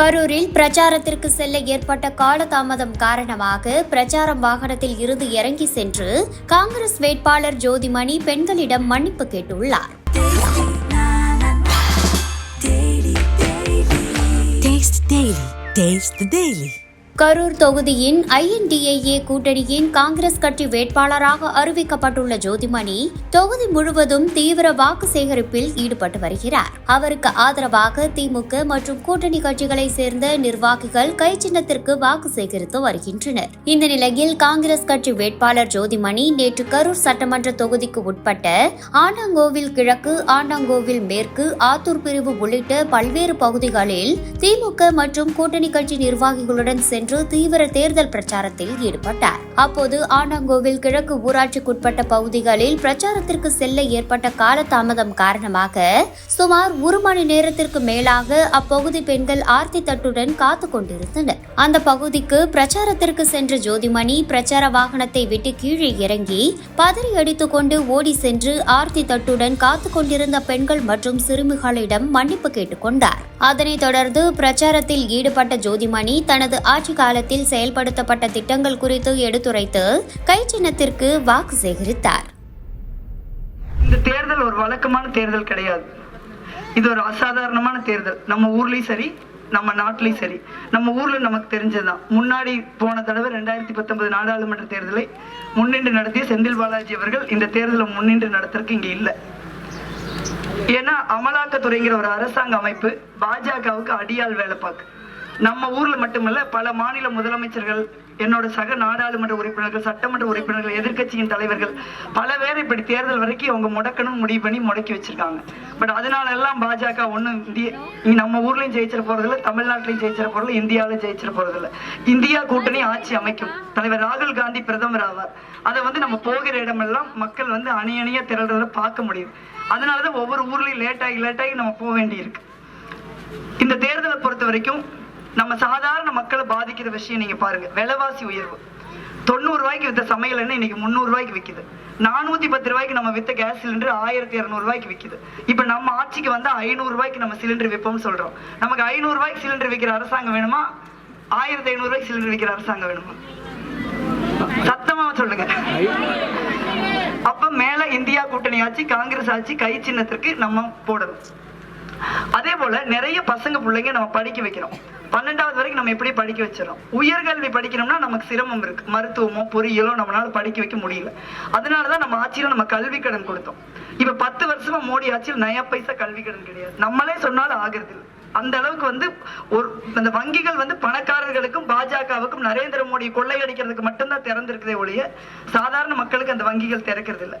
கரூரில் பிரச்சாரத்திற்கு செல்ல ஏற்பட்ட காலதாமதம் காரணமாக பிரச்சாரம் வாகனத்தில் இருந்து இறங்கி சென்று காங்கிரஸ் வேட்பாளர் ஜோதிமணி பெண்களிடம் மன்னிப்பு கேட்டுள்ளார். Taste கரூர் தொகுதியின் ஐஎன்டிஏஏ கூட்டணியின் காங்கிரஸ் கட்சி வேட்பாளராக அறிவிக்கப்பட்டுள்ள ஜோதிமணி தொகுதி முழுவதும் தீவிர வாக்கு சேகரிப்பில் ஈடுபட்டு வருகிறார். அவருக்கு ஆதரவாக திமுக மற்றும் கூட்டணி கட்சிகளை சேர்ந்த நிர்வாகிகள் கை சின்னத்திற்கு வாக்கு சேகரித்து வருகின்றனர். இந்த நிலையில் காங்கிரஸ் கட்சி வேட்பாளர் ஜோதிமணி நேற்று கரூர் சட்டமன்ற தொகுதிக்கு உட்பட்ட ஆண்டாங்கோவில் கிழக்கு ஆண்டாங்கோவில் மேற்கு ஆத்தூர் பிரிவு உள்ளிட்ட பல்வேறு பகுதிகளில் திமுக மற்றும் கூட்டணி கட்சி நிர்வாகிகளுடன் சென்று தீவிர தேர்தல் பிரச்சாரத்தில் ஈடுபட்டார். அப்போது ஆண்டாங்கோவில் கிழக்கு ஊராட்சிக்குட்பட்ட பகுதிகளில் பிரச்சாரத்திற்கு செல்ல ஏற்பட்ட காலதாமதம் காரணமாக சுமார் ஒரு மணி நேரத்திற்கு மேலாக அப்பகுதி பெண்கள் ஆர்த்தி தட்டுடன் காத்து கொண்டிருந்தனர். அந்த பகுதிக்கு பிரச்சாரத்திற்கு சென்ற ஜோதிமணி பிரச்சார வாகனத்தை விட்டு கீழே இறங்கி பதறி அடித்துக் கொண்டு ஓடி சென்று ஆர்த்தி தட்டுடன் காத்து கொண்டிருந்த பெண்கள் மற்றும் சிறுமிகளிடம் மன்னிப்பு கேட்டுக்கொண்டார் அதனைத் தொடர்ந்து பிரச்சாரத்தில் ஈடுபட்ட ஜோதிமணி தனது ஆட்சி காலத்தில் செயல்படுத்தப்பட்ட திட்டங்கள் குறித்து எடுத்துரைத்து கை சின்னத்திற்கு வாக்கு சேகரித்தார். இந்த தேர்தல் ஒரு வழக்கமான தேர்தல் கிடையாது. இது ஒரு அசாதாரணமான தேர்தல். நம்ம ஊர்லயும் சரி நம்ம நாட்டிலையும் சரி. நம்ம ஊர்ல நமக்கு தெரிஞ்சதுதான். முன்னாடி போன தடவை ரெண்டாயிரத்தி பத்தொன்பது நாடாளுமன்ற தேர்தலை முன்னின்று நடத்திய செந்தில் பாலாஜி அவர்கள் இந்த தேர்தலை முன்னின்று நடத்துறதுக்கு இங்க இல்லை. ஏன்னா அமலாக்கத்துறைங்கிற ஒரு அரசாங்க அமைப்பு பாஜகவுக்கு அடியாள் வேலை பார்க்கு. நம்ம ஊர்ல மட்டுமல்ல பல மாநில முதலமைச்சர்கள் என்னோட சக நாடாளுமன்ற உறுப்பினர்கள் சட்டமன்ற உறுப்பினர்கள் எதிர்க்கட்சியின் தலைவர்கள் பல பேர் இப்படி தேர்தல் வரைக்கும் அவங்க முடக்கணும் முடிவு பண்ணி முடக்கி வச்சிருக்காங்க. பட் அதனால எல்லாம் பாஜக ஒண்ணும் இந்திய நம்ம ஊர்லயும் ஜெயிச்சிட போறதில்ல தமிழ்நாட்டிலையும் ஜெயிச்சிட போறதில்ல இந்தியாவிலும் ஜெயிச்சிட போறதில்ல. இந்தியா கூட்டணி ஆட்சி அமைக்கும். தலைவர் ராகுல் காந்தி பிரதமர் ஆவார். அதை வந்து நம்ம போகிற இடமெல்லாம் மக்கள் வந்து அணி அணியா திரள்றத பார்க்க முடியும் அதனாலதான் ஒவ்வொரு ஊர்லயும் லேட் ஆகி லேட் ஆகி நம்ம போக வேண்டியிருக்கு. இந்த தேர்தலை பொறுத்த வரைக்கும் நம்ம சாதாரண மக்களை பாதிக்கிற விஷயம் நீங்க பாருங்க. விலைவாசி உயர்வு. தொண்ணூறு ரூபாய்க்கு வித்த சமையல் எண்ணெய் இன்னைக்கு முந்நூறு ரூபாய்க்கு விக்குது. நானூத்தி பத்து ரூபாய்க்கு நம்ம வித்த கேஸ் சிலிண்டர் ஆயிரத்தி இருநூறு ரூபாய்க்கு விக்குது. இப்ப நம்ம ஆட்சிக்கு வந்து ஐநூறு ரூபாய்க்கு நம்ம சிலிண்டர் விற்போம்னு சொல்றோம். நமக்கு ஐநூறு ரூபாய்க்கு சிலிண்டர் விற்கிற அரசாங்கம் வேணுமா? ஆயிரத்தி ஐநூறு ரூபாய்க்கு சிலிண்டர் விற்கிற அரசாங்கம் வேணுமா? சத்தமா சொல்லுங்க. அப்ப மேல இந்தியா கூட்டணி ஆட்சி காங்கிரஸ் ஆட்சி கை சின்னத்திற்கு நம்ம போடணும். அதே போல நிறைய பசங்க பிள்ளைங்க நம்ம படிக்க வைக்கிறோம் பன்னெண்டாவது வரைக்கும் நம்ம எப்படி படிக்க வச்சிடறோம்? உயர்கல்வி படிக்கணும்னா நமக்கு சிரமம் இருக்கு. மருத்துவமோ பொறியியலோ நம்மளால படிக்க வைக்க முடியல. அதனாலதான் நம்ம ஆட்சியில நம்ம கல்வி கடன் கொடுத்தோம். இப்ப பத்து வருஷமா மோடி ஆட்சியில் நயா பைசா கல்வி கடன் கிடையாது. நம்மளே சொன்னாலும் ஆகிறது இல்லை. அந்த அளவுக்கு வந்து ஒரு அந்த வங்கிகள் வந்து பணக்காரர்களுக்கும் பாஜகவுக்கும் நரேந்திர மோடி கொள்ளையடிக்கிறதுக்கு மட்டும்தான் திறந்திருக்குதே ஒழிய சாதாரண மக்களுக்கு அந்த வங்கிகள் திறக்கிறது இல்லை.